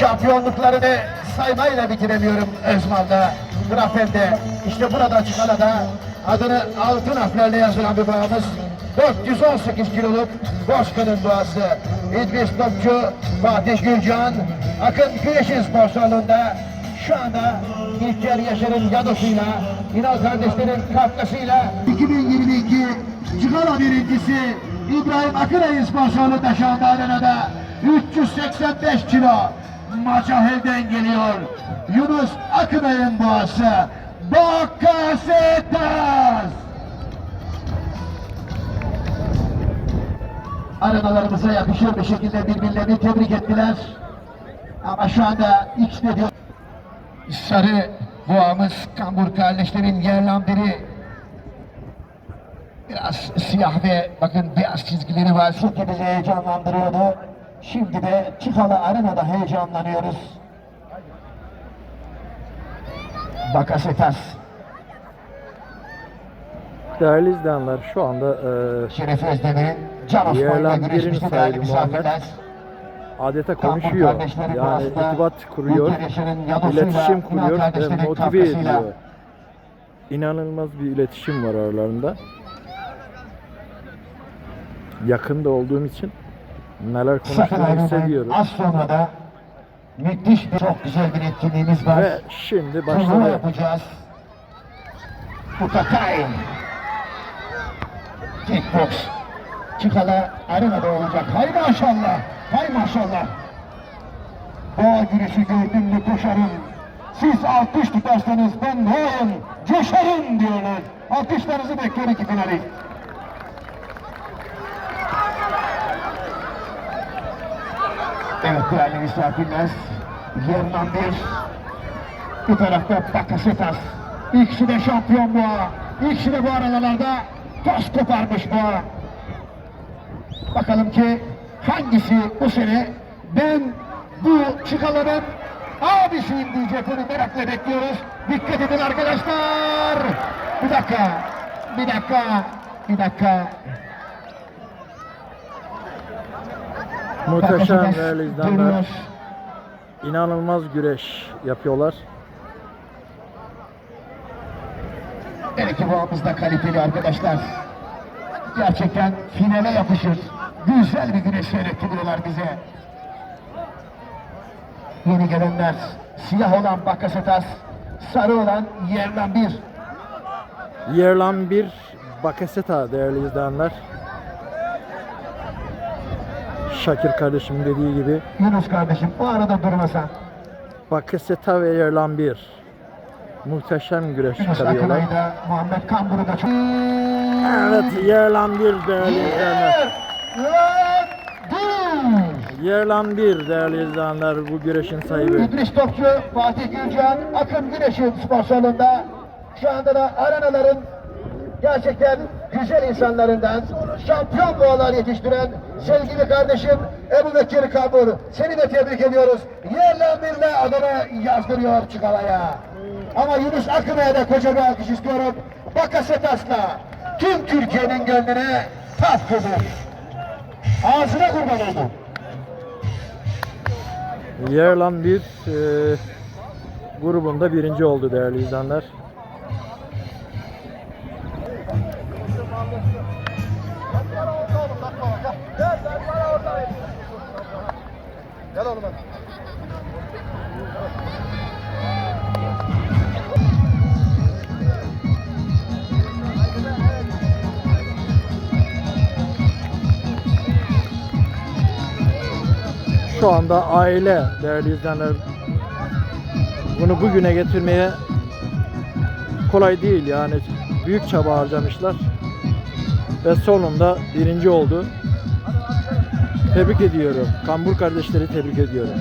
şampiyonluklarını saymayla bitiremiyorum Özmal'da, Grafen'de. İşte burada Çukala'da adını altın harflerle yazılan bir bağımız. 418 kiloluk Bozkır'ın doğası. İdris Topçu, Fatih Gülcan, Akın Güneş'in spor salonunda şu anda İlker Yaşar'ın yadosuyla, İnal kardeşlerin katkısıyla 2022 Cigala birincisi İbrahim Akınay'ın sponsorluğunda şu anda arenada 385 kilo Macahel'den geliyor. Yunus Akınay'ın boğası Bakasetas. Arenalarımıza yakışır bir şekilde birbirlerini tebrik ettiler. Ama şu anda içte diyor. Sarı boğamız Kambur kardeşlerin yerlan biri biraz siyah ve bakın beyaz çizgileri var. Çünkü bizi heyecanlandırıyordu. Şimdi de Çifalı Arena'da heyecanlanıyoruz. Bakasetas, Değerli izleyenler şu anda e, Şeref Özdemir'in Can Osman'la birin değerli misafirler. adeta konuşuyor. Yani irtibat kuruyor, iletişim kuruyor ve motive ediyor. İnanılmaz bir iletişim var aralarında. Yakında olduğum için neler konuştuğunu ayrılmayın. hissediyorum. Az sonra da müthiş bir çok güzel bir etkinliğimiz var. Ve şimdi başladı. yapacağız. Fukakai. Kickbox. Çıkala arenada olacak. Hay maşallah. Hay maşallah. Boğa güreşi gördüm mü koşarım. Siz alkış tutarsanız ben boğayım, coşarım diyorlar. Alkışlarınızı bekliyor iki finalist. Evet değerli misafirler, Yerman bir, bu tarafta Bakasetas. İkisi de şampiyon boğa. İkisi de bu aralarda toz koparmış boğa. Bakalım ki hangisi bu sene ben bu çıkaların abisiyim diyecek onu merakla bekliyoruz. Dikkat edin arkadaşlar. Bir dakika, bir dakika, bir dakika. Muhteşem değerli izleyenler. İnanılmaz güreş yapıyorlar. Her iki boğamız da kaliteli arkadaşlar. Gerçekten finale yapışır. Güzel bir güreş seyrettiriyorlar bize. Yeni gelenler siyah olan Bakasetas, sarı olan Yerlan bir. Yerlan bir Bakaseta değerli izleyenler. Şakir kardeşim dediği gibi Yunus kardeşim o arada durmasa. Bakaseta ve Yerlan bir muhteşem güreş çıkarıyorlar. Muhammed Kambur'u da çok... Evet Yerlan bir değerli izleyenler. Yerlan bir. Değerli izleyenler bu güreşin sahibi. İdris Topçu, Fatih Gülcan, Akın Güneş'in spor salonunda şu anda da arenaların gerçekten güzel insanlarından şampiyon boğalar yetiştiren sevgili kardeşim Ebu Bekir Kabur. Seni de tebrik ediyoruz. Yerle birle adını yazdırıyor Çukala'ya. Ama Yunus Akın'a da koca bir alkış istiyorum. Bakasetas'la tüm Türkiye'nin gönlüne taht kurdu. Ağzına kurban oldu. Yerlan bir e, grubunda birinci oldu değerli izleyenler. Şu anda aile değerli izleyenler bunu bugüne getirmeye kolay değil yani. Büyük çaba harcamışlar. Ve sonunda birinci oldu. Tebrik ediyorum. Kambur kardeşleri tebrik ediyorum.